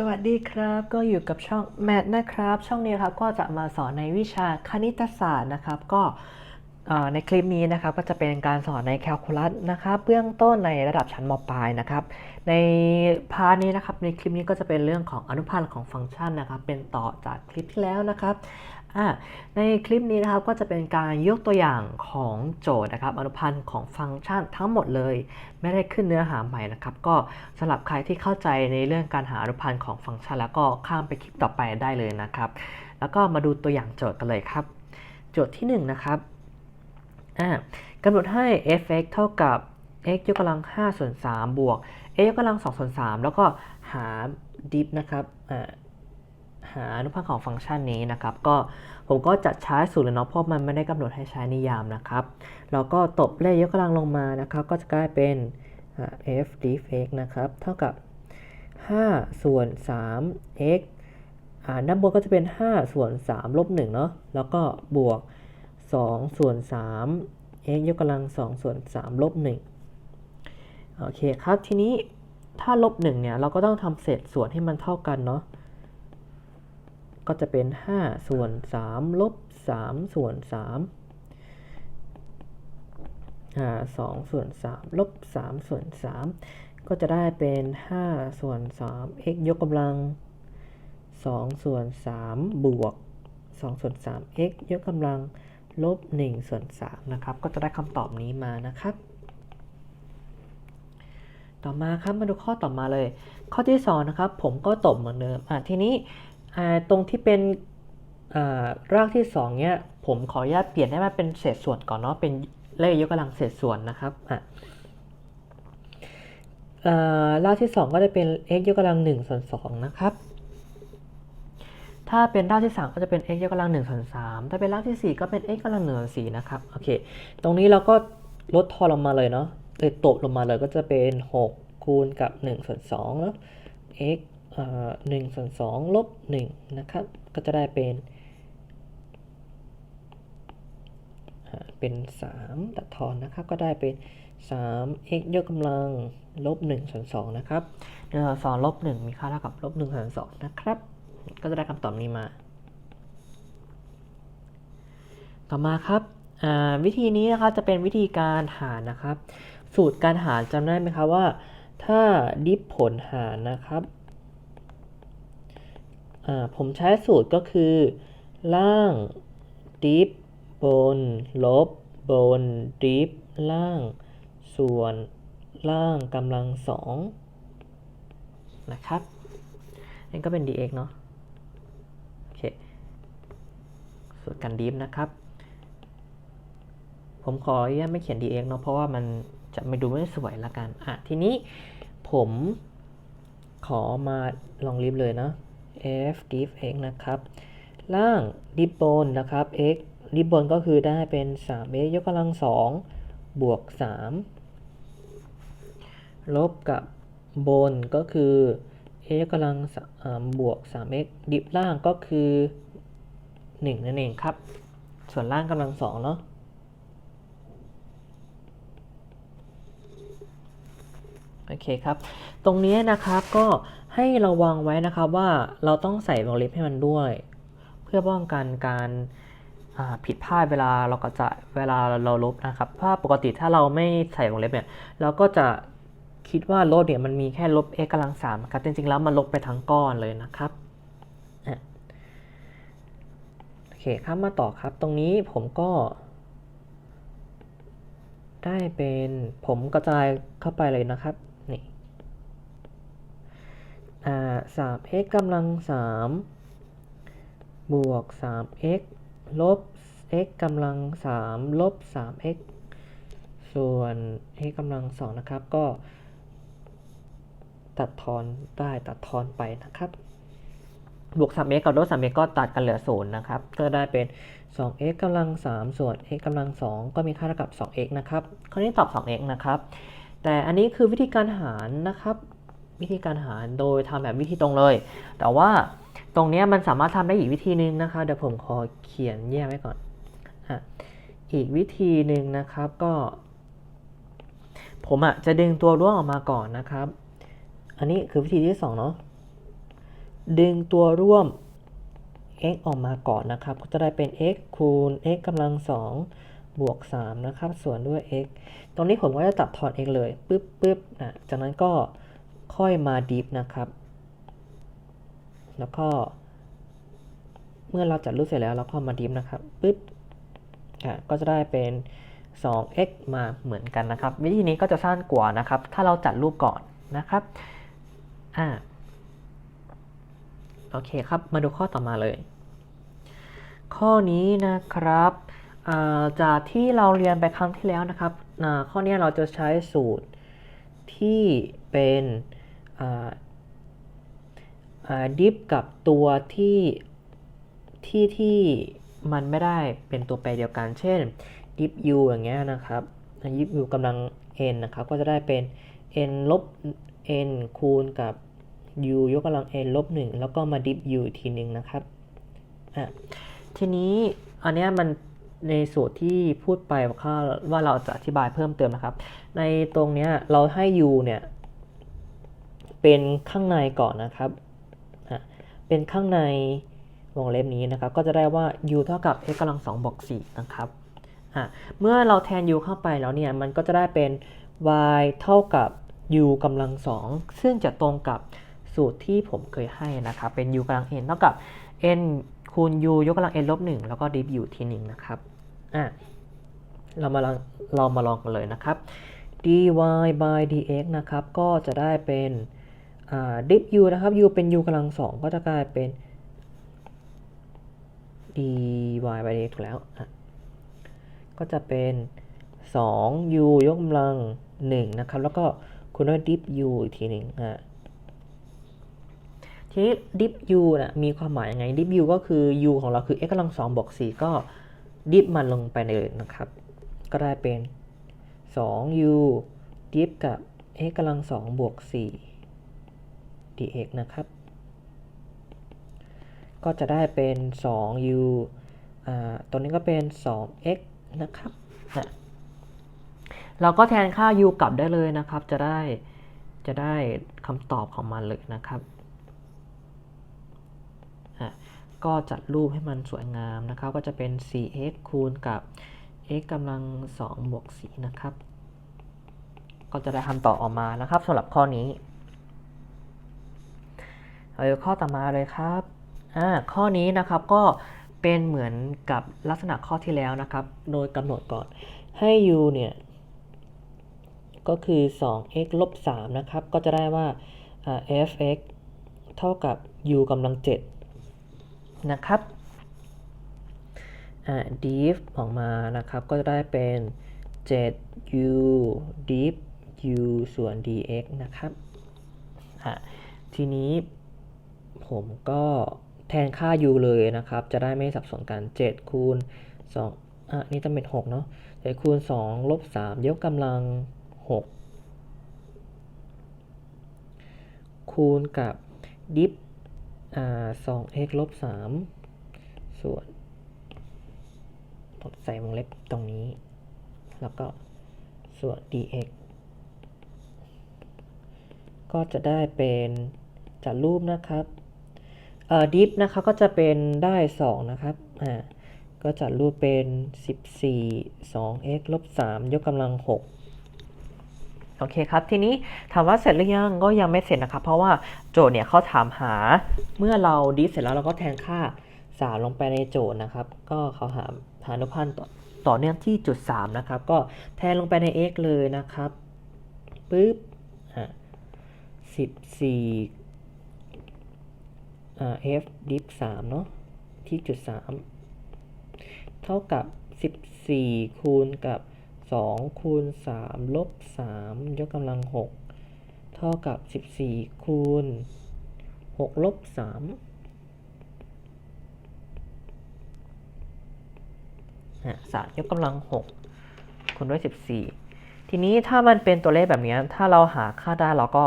สวัสดีครับ ก็อยู่กับช่องแมทนะครับ ช่องนี้ครับก็จะมาสอนในวิชาคณิตศาสตร์นะครับ ก็ในคลิปนี้นะครับก็จะเป็นการสอนในแคลคูลัสนะครับเบื้องต้นในระดับชั้นมปลายนะครับ ในพาร์ทนี้นะครับในคลิปนี้ก็จะเป็นเรื่องของอนุพันธ์ของฟังก์ชันนะครับ เป็นต่อจากคลิปที่แล้วนะครับ ในคลิปนี้นะครับก็จะเป็นการยกตัวอย่างของโจทย์นะครับอนุพันธ์ของฟังก์ชันทั้งหมดเลย ไม่ได้ขึ้นเนื้อหาใหม่นะครับ ก็สำหรับใครที่เข้าใจในเรื่องการหาอนุพันธ์ของฟังก์ชัน แล้วก็ข้ามไปคลิปต่อไปได้เลยนะครับ แล้วก็มาดูตัวอย่างโจทย์กันเลยครับ โจทย์ที่ 1 นะครับกำหนดให้ f(x) เท่ากับ x ยกกำลัง5ส่วน3บวก x ยกกำลัง2ส่วน3แล้วก็หา diff นะครับ หาอนุพันธ์ของฟังก์ชันนี้นะครับ ก็ผมก็จะใช้สูตรเลยเนาะเพราะมันไม่ได้กำหนดให้ใช้นิยามนะครับเราก็ตบเลขยกกำลังลงมานะครับ ก็จะกลายเป็น f d f x นะครับ เท่ากับ 5 ส่วน 3 x อ่าด้านบนก็จะเป็น 5 ส่วน 3 ลบ 1 เนาะแล้วก็บวก 2 ส่วน 3 x ยกกำลัง 2 ส่วน 3 ลบ 1 โอเคครับ ทีนี้ถ้าลบ 1 เนี่ย เราก็ต้องทำเศษส่วนให้มันเท่ากันเนาะ ก็จะเป็น 5 ส่วน 3 ลบ 3 ส่วน3อ่า2ส่วน 3 ลบ 3 ส่วน 3 ก็จะได้เป็น 5 ส่วน 3 x ยกกำลัง 2 ส่วน 3 บวก 2 ส่วน 3 x ยกกำลัง ลบ 1 ส่วน 3 นะครับ ก็จะได้คำตอบนี้มานะครับต่อมาครับมาดูข้อต่อมาเลย ข้อที่2นะครับผมก็ตบเหมือนเดิมอะทีนี้ ตรงที่เป็นรากที่2เนี่ยผมขออนุญาตเปลี่ยนให้มันเป็นเศษส่วนก่อนเนาะเป็นเลขยกกำลังเศษส่วนนะครับอะรากที่ 2 ก็จะเป็น x ยกกำลัง1ส่วน2นะครับ ถ้าเป็นรากที่ 3 ก็จะเป็น x ยกกำลัง1ส่วน3ถ้าเป็นรากที่ 4 ก็เป็น x กำลัง1ส่วน4นะครับ โอเค ตรงนี้เราก็ลดทอนลงมาเลยเนาะเลยตบลงมาเลยก็จะเป็น 6 คูณกับ1ส่วน2เนาะ x เอ่อ1ส่วน2ลบ1นะครับ ก็จะได้เป็น เป็น 3 ตัดทอนนะครับ ก็ได้เป็น 3 x ยกกำลังลบ1ส่วน2นะครับ1ส่วน2ลบ1มีค่าเท่ากับลบ1ส่วน2นะครับ ก็จะได้คำตอบนี้มา ต่อมาครับวิธีนี้นะครับจะเป็นวิธีการหารนะครับ สูตรการหารจำได้ไหมครับว่า ถ้าดิฟผลหารนะครับ ผมใช้สูตรก็คือ ล่างดิฟบน ลบ บนดิฟล่าง ส่วนล่างกำลังสองนะครับนี่ก็เป็น dx เนาะโอเคส่วนการดิฟนะครับ ผมขออนุญาตไม่เขียน dx เนาะเพราะว่ามันจะไม่ดูไม่สวยละกัน อะ ทีนี้ผมขอมาลองลิฟเลยนะ f diff x นะครับ ล่างดิฟบนนะครับ x ดิฟบนก็คือได้เป็น 3x ยกกำลัง2บวก 3 ลบกับบนก็คือ a ยกกำลังสอ่าบวก 3x ดิฟล่างก็คือ 1 นั่นเองครับ ส่วนล่างกำลัง2เนาะ โอเคครับ ตรงนี้นะครับก็ให้ระวังไว้นะครับว่าเราต้องใส่วงเล็บให้มันด้วย เพื่อป้องกันการผิดพลาดเวลาเราก็จะเวลาเราลบนะครับเพราปกติถ้าเราไม่ใส่วงเล็บเนี่ยเราก็จะคิดว่าลบเนี่ยมันมีแค่ลบ x กำลังสามครับจริงๆแล้วมันลบไปทั้งก้อนเลยนะครับโอเคครับมาต่อครับตรงนี้ผมก็ ได้เป็นผมกระจายเข้าไปเลยนะครับ สาม x กำลังสามบวกสาม x ลบ x กำลังสามลบสาม x ส่วน x กำลังสองนะครับ ก็ ตัดทอนได้ตัดทอนไปนะครับ บวก 3x กับลบ 3x ก็ตัดกันเหลือศูนย์นะครับ ก็ได้เป็น 2x กำลัง 3 ส่วน x กำลัง 2 ก็มีค่าเท่ากับ 2x นะครับคราวนี้ตอบ 2x นะครับ แต่อันนี้คือวิธีการหารนะครับ วิธีการหารโดยทำแบบวิธีตรงเลย แต่ว่าตรงนี้มันสามารถทำได้อีกวิธีหนึ่งนะคะเดี๋ยวผมขอเขียนแยกไว้ก่อนอะอีกวิธีหนึ่งนะครับก็ ผมอะจะดึงตัวร่วงออกมาก่อนนะครับ อันนี้คือวิธีที่สองเนาะดึงตัวร่วม x ออกมาก่อนนะครับ ก็จะได้เป็น x คูณ x กำลัง2บวก3นะครับ ส่วนด้วย x ตรงนี้ผมก็จะตัดทอน x เลยปึ๊บปึ๊บนะจากนั้นก็ ค่อยมาดิฟนะครับ แล้วก็ เมื่อเราจัดรูปเสร็จแล้วเราก็มาดิฟนะครับปึ๊บอะก็จะได้เป็น 2x มาเหมือนกันนะครับ วิธีนี้ก็จะสั้นกว่านะครับ ถ้าเราจัดรูปก่อนนะครับอ่าโอเคครับ มาดูข้อต่อมาเลย ข้อนี้นะครับจากที่เราเรียนไปครั้งที่แล้วนะครับข้อนี้เราจะใช้สูตร ที่เป็นดิฟกับตัวที่ที่ที่มันไม่ได้เป็นตัวแปรเดียวกัน เช่นดิฟ u อย่างเงี้ยนะครับดิฟ u กำลัง n นะครับ ก็จะได้เป็น n ลบ n คูณกับ u ยกกำลัง n ลบ 1 แล้วก็มาดิฟ u อีกทีหนึ่งนะครับอะทีนี้อันเนี้ยมัน ในสูตรที่พูดไปว่าเราจะอธิบายเพิ่มเติมนะครับ ในตรงนี้เราให้ u เนี่ย เป็นข้างในก่อนนะครับอะเป็นข้างในวงเล็บนี้นะครับ ก็จะได้ว่า u เท่ากับ x กำลัง2บวก4นะครับอะเมื่อเราแทน u เข้าไปแล้วเนี่ย มันก็จะได้เป็น y เท่ากับ u กำลัง2ซึ่งจะตรงกับสูตรที่ผมเคยให้นะครับ เป็น u กำลัง n เท่ากับ n คูณ u ยกกำลัง n ลบ1แล้วก็ div u ทีหนึ่งนะครับอะเรามาลองเรามาลองกันเลยนะครับ dy by dx นะครับ ก็จะได้เป็นอ่า div u นะครับ u เป็น u กำลัง2ก็จะกลายเป็น dy by dx ถูกแล้วอะก็จะเป็น 2u ยกกำลัง1นะครับ แล้วก็คูณด้วย div u อีกทีหนึ่งอะ ทีนี้ div u นะมีความหมายยังไง div u ก็คือ u ของเราคือ x กำลัง2บวก4ก็ดิฟมันลงไปเลยนะครับ ก็ได้เป็น 2u ดิฟกับ x กำลัง2บวก4 dx นะครับ ก็จะได้เป็น 2u อ่าตรงนี้ก็เป็น 2x นะครับนะเราก็แทนค่า u กลับได้เลยนะครับ จะได้จะได้คำตอบของมันเลยนะครับอะ ก็จัดรูปให้มันสวยงามนะครับ ก็จะเป็น 4x คูณกับ x กำลัง2บวก4นะครับ ก็จะได้คำตอบออกมานะครับสำหรับข้อนี้เอาดูข้อต่อมาเลยครับอ่าข้อนี้นะครับก็เป็นเหมือนกับลักษณะข้อที่แล้วนะครับ โดยกำหนดก่อนให้ u เนี่ย ก็คือ 2x ลบ3นะครับ ก็จะได้ว่าอ่า fx เท่ากับ u กำลัง7 นะครับอ่า div ออกมานะครับ ก็จะได้เป็น 7u div u ส่วน dx นะครับอะทีนี้ผมก็แทนค่า u เลยนะครับ จะได้ไม่สับสนกัน 7 คูณ2อะนี่ต้องเป็น 6 เนาะ7คูณ 2 ลบ 3 ยกกำลัง 6 คูณกับดิฟ สอ่า 2x ลบ3ส่วนผมใส่วงเล็บตรงนี้ แล้วก็ส่วน dx ก็จะได้เป็นจัดรูปนะครับเอ่อดิฟนะครับก็จะเป็นได้2นะครับอ่าก็จัดรูปเป็น 14 2x ลบ3ยกกำลัง 6 โอเคครับ ทีนี้ถามว่าเสร็จหรือยังก็ยังไม่เสร็จนะครับ เพราะว่าโจทย์เนี่ยเขาถามหาเมื่อเราดิฟเสร็จแล้วเราก็แทนค่า 3 ลงไปในโจทย์นะครับ ก็เขาหาหานุพันธ์ต่อต่อเนื่องที่จุด 3 นะครับ ก็แทนลงไปใน x เลยนะครับปึ๊บอะ14อ่า f div 3เนาะที่จุด 3 เท่ากับ 14 คูณกับ 2คูณ3ลบ3ยกกำลัง 6 เท่ากับ 14 คูณ 6 ลบ3อะสามยกกำลัง 6คูณด้วย 14 ทีนี้ถ้ามันเป็นตัวเลขแบบนี้ ถ้าเราหาค่าได้เราก็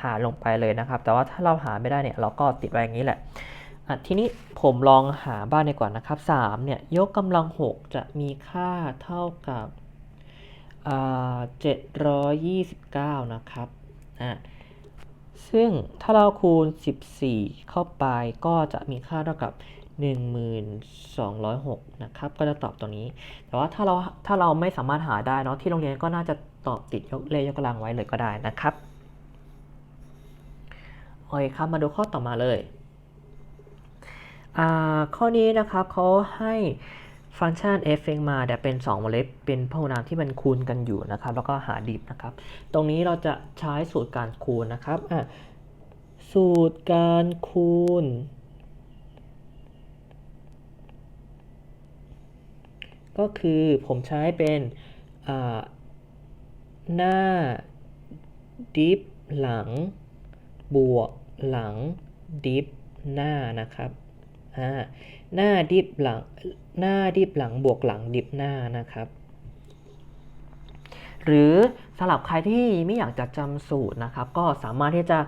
หาลงไปเลยนะครับ แต่ว่าถ้าเราหาไม่ได้เนี่ย เราก็ติดไว้อย่างนี้แหละอะทีนี้ผมลองหาบ้านดีกว่านะครับ3เนี่ยยกกำลัง 6 จะมีค่าเท่ากับ อ่า729นะครับอะซึ่งถ้าเราคูณ 14 เข้าไปก็จะมีค่าเท่ากับ 1206 นะครับ ก็จะตอบตัวนี้ แต่ว่าถ้าเราถ้าเราไม่สามารถหาได้เนาะที่โรงเรียนก็น่าจะตอบติดยกเลขยกกำลังไว้เลยก็ได้นะครับโอเคครับมาดูข้อต่อมาเลย ข้อนี้นะครับเขาให้ ฟังก์ชัน f มาแต่เป็น 2 วงเล็บ เป็นพหุนามที่มันคูณกันอยู่นะครับ แล้วก็หาดิฟนะครับ ตรงนี้เราจะใช้สูตรการคูณนะครับอะสูตรการคูณ ก็คือผมใช้เป็นอ่าหน้าดิฟหลัง บวกหลังดิฟหน้านะครับ อ่าหน้าดิฟหลังหน้าดิฟหลังบวกหลังดิฟหน้านะครับ หรือสำหรับใครที่ไม่อยากจะจำสูตรนะครับ ก็สามารถที่จะ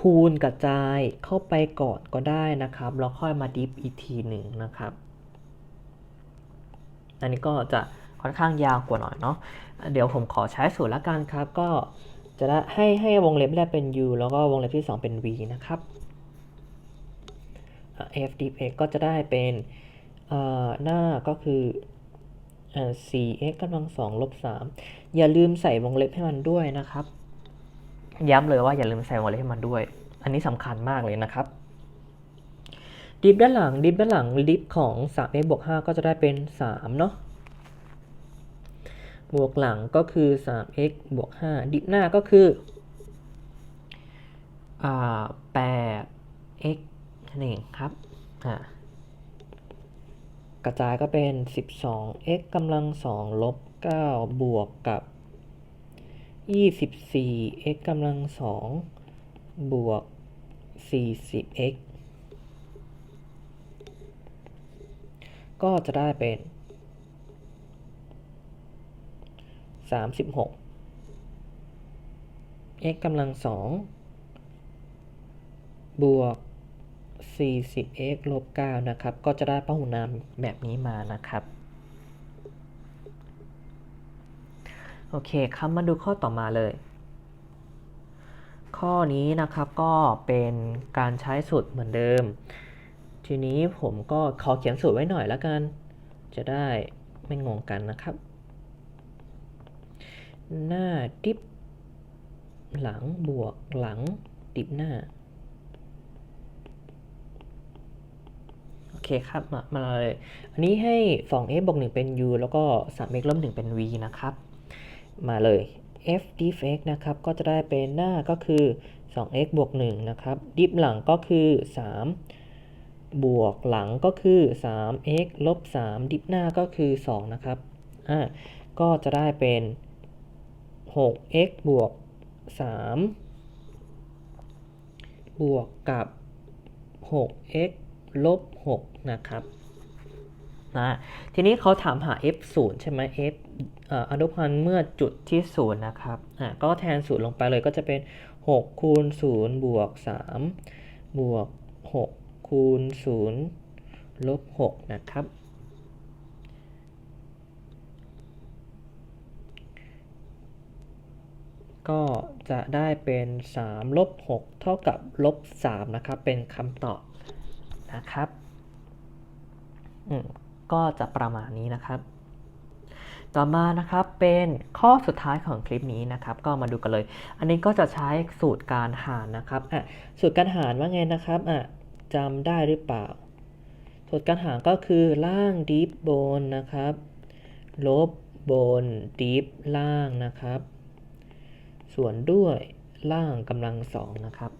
คูณกระจายเข้าไปก่อนก็ได้นะครับ แล้วค่อยมาดิฟอีกทีหนึ่งนะครับ อันนี้ก็จะค่อนข้างยาวกว่าหน่อยเนาะ เดี๋ยวผมขอใช้สูตรละกันครับ ก็จะได้ให้ให้วงเล็บแรกเป็น u แล้วก็วงเล็บที่ 2 เป็น v นะครับ f d x ก็จะได้เป็นหน้าก็คืออ 4x กำลัง2ลบ3อย่าลืมใส่วงเล็บให้มันด้วยนะครับ ย้ำเลยว่าอย่าลืมใส่วงเล็บให้มันด้วย อันนี้สำคัญมากเลยนะครับ ดิฟด้านหลังดิฟด้านหลังดิฟของ 3x บวก5ก็จะได้เป็น 3 เนาะบวกหลังก็คือ 3x บวก 5 ดิฟหน้าก็คืออ 8x นั่นเองครับกระจายก็เป็น 12x กำลัง 2 ลบ 9 บวกกับ 24x กำลัง 2 บวก 40x ก็จะได้เป็น 36 x กำลัง 2 บวก 40x ลบ9นะครับ ก็จะได้พหุนามแบบนี้มานะครับ โอเคครับมาดูข้อต่อมาเลย ข้อนี้นะครับก็เป็นการใช้สูตรเหมือนเดิม ทีนี้ผมก็ขอเขียนสูตรไว้หน่อยแล้วกัน จะได้ไม่งงกันนะครับ หน้าดิฟหลังบวกหลังดิฟหน้า โอเคครับมามาเลย อันนี้ให้ 2x บวก1เป็น u แล้วก็ 3x ลบ1เป็น v นะครับ มาเลย f diff x นะครับ ก็จะได้เป็นหน้าก็คือ 2x บวก1นะครับ ดิฟหลังก็คือ 3 บวกหลังก็คือ 3x ลบ 3 ดิฟหน้าก็คือ 2 นะครับ อ่า ก็จะได้เป็น 6x บวก 3 บวกกับ 6x ลบ6นะครับนะทีนี้เขาถามหา f 0ใช่ไหม f อนุพันธ์เมื่อจุดที่ 0 นะครับอะก็แทน 0 ลงไปเลยก็จะเป็น 6 คูณ 0 บวก 3 บวก 6 คูณ 0 ลบ 6 นะครับก็จะได้เป็น 3 ลบ 6 เท่ากับลบ 3 นะครับ เป็นคำตอบ นะครับก็จะประมาณนี้นะครับ ต่อมานะครับเป็นข้อสุดท้ายของคลิปนี้นะครับ ก็มาดูกันเลย อันนี้ก็จะใช้สูตรการหารนะครับอะสูตรการหารว่าไงนะครับอะจำได้หรือเปล่า สูตรการหารก็คือล่างดิฟบนนะครับ ลบบนดิฟล่างนะครับ ส่วนด้วยล่างกำลังสองนะครับ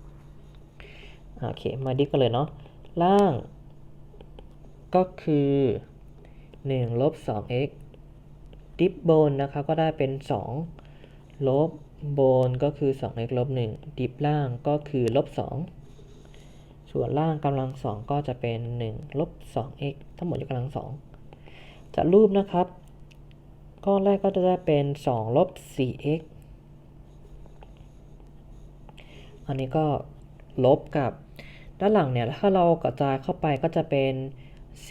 โอเคมาดิฟกันเลยเนาะ ล่าง ก็คือ1ลบ 2x ดิฟบนนะครับก็ได้เป็น 2 ลบบนก็คือ 2x ลบ 1 ดิฟล่างก็คือลบ 2 ส่วนล่างกำลัง 2 ก็จะเป็น 1 ลบ 2x ทั้งหมดยกกำลัง 2 จะรูปนะครับ ก้อนแรกก็จะได้เป็น 2 ลบ 4x อันนี้ก็ลบกับ ด้านหลังเนี่ยถ้าเรากระจายเข้าไปก็จะเป็น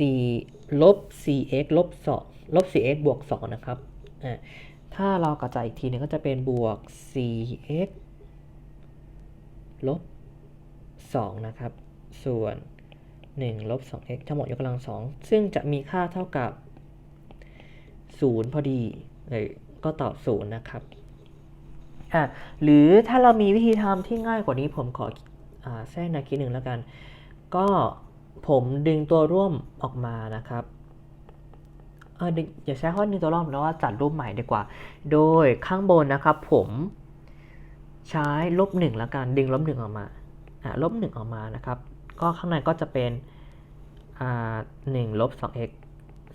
4ลบ 4x ลบ2ลบ 4x บวก 2 นะครับอ่าถ้าเรากระจายอีกทีนึงก็จะเป็นบวก 4x ลบ 2 นะครับ ส่วน 1 ลบ 2x ทั้งหมดยกกำลัง 2 ซึ่งจะมีค่าเท่ากับ 0 พอดีเลยก็ตอบ 0 นะครับ อะ หรือถ้าเรามีวิธีทำที่ง่ายกว่านี้ผมขอ แทรกนวคิดหนึ่งแล้วกัน ก็ผมดึงตัวร่วมออกมานะครับเออดึงอย่าใช้ข้อดึงตัวร่วมแล้วว่าจัดรูปใหม่ดีกว่า โดยข้างบนนะครับ ผมใช้ลบหนึ่งแล้วกันดึงลบหนึ่งออกมาลบหนึ่งออกมานะครับ ก็ข้างในก็จะเป็นหนึ่งลบสอง x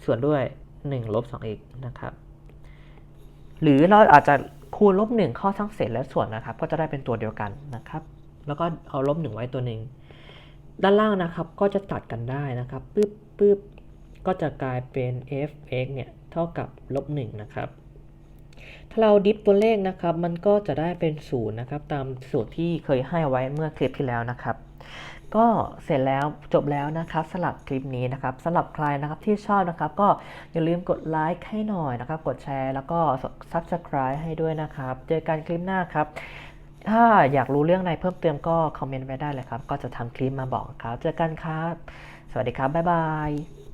ส่วนด้วยหนึ่งลบสอง x นะครับ หรือเราอาจจะคูณลบหนึ่งเข้าทั้งเศษและส่วนนะครับ ก็จะได้เป็นตัวเดียวกันนะครับ แล้วก็เอาลบหนึ่งไว้ตัวหนึ่งด้านล่างนะครับก็จะตัดกันได้นะครับปึ๊บปึ๊บก็จะกลายเป็น f(x) เนี่ยเท่ากับลบ1นะครับ ถ้าเราดิฟตัวเลขนะครับ มันก็จะได้เป็น0นะครับ ตามสูตรที่เคยให้ไว้เมื่อคลิปที่แล้วนะครับก็เสร็จแล้วจบแล้วนะครับสำหรับคลิปนี้นะครับสำหรับใครนะครับที่ชอบนะครับ ก็อย่าลืมกดไลค์ให้หน่อยนะครับ กดแชร์แล้วก็ subscribe ให้ด้วยนะครับ เจอกันคลิปหน้าครับ ถ้าอยากรู้เรื่องอะไรเพิ่มเติมก็คอมเมนต์ไว้ได้เลยครับ ก็จะทำคลิปมาบอกครับ เจอกันครับ สวัสดีครับ บ๊ายบาย